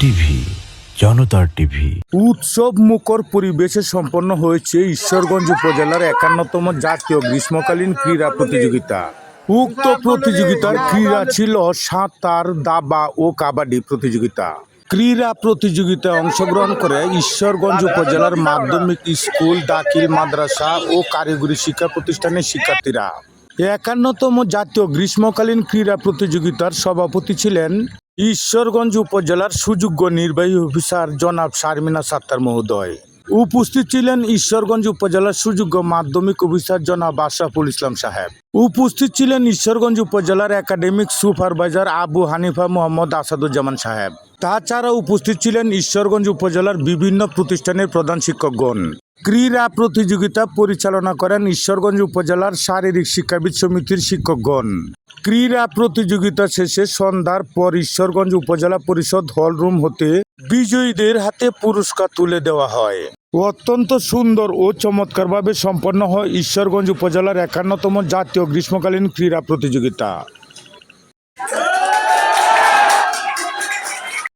TV জনতার TV. উৎসব মুখর পরিবেশে সম্পন্ন হয়েছে ঈশ্বরগঞ্জ উপজেলার একান্নতম জাতীয় গ্রীষ্মকালীন ক্রীড়া প্রতিযোগিতা। উক্ত প্রতিযোগিতার ক্রীড়া ছিল সাঁতার, দাবা ও কাবাডি প্রতিযোগিতা। ক্রীড়া প্রতিযোগিতায় অংশগ্রহণ করে ঈশ্বরগঞ্জ উপজেলার মাধ্যমিক স্কুল, দাখিল, মাদ্রাসা ও কারিগরি শিক্ষা প্রতিষ্ঠানের শিক্ষার্থীরা। একান্নতম জাতীয় গ্রীষ্মকালীন ক্রীড়া প্রতিযোগিতার সভাপতি ছিলেন ঈশ্বরগঞ্জ উপজেলার সুযোগ্য নির্বাহী অফিসার জনাব শারমিনা সাত্তার মহোদয়। উপস্থিত ছিলেন ঈশ্বরগঞ্জ উপজেলার সুযোগ্য মাধ্যমিক অফিসার জনাব আশরাফুল ইসলাম সাহেব। উপস্থিত ছিলেন ঈশ্বরগঞ্জ উপজেলার একাডেমিক সুপারভাইজার আবু হানিফা মোহাম্মদ আসাদুজ্জামান সাহেব। তাছাড়া উপস্থিত ছিলেন ঈশ্বরগঞ্জ উপজেলার বিভিন্ন প্রতিষ্ঠানের প্রধান শিক্ষকগণ। ক্রীড়া প্রতিযোগিতা পরিচালনা করেন ঈশ্বরগঞ্জ উপজেলার শারীরিক শিক্ষাবিদ সমিতির শিক্ষকগণ। ক্রীড়া প্রতিযোগিতা শেষে সন্ধ্যার পর ঈশ্বরগঞ্জ উপজেলা পরিষদ হলরুম হতে বিজয়ীদের হাতে পুরস্কার তুলে দেওয়া হয়। অত্যন্ত সুন্দর ও চমৎকারভাবে সম্পন্ন হয় ঈশ্বরগঞ্জ উপজেলার একান্নতম জাতীয় গ্রীষ্মকালীন ক্রীড়া প্রতিযোগিতা।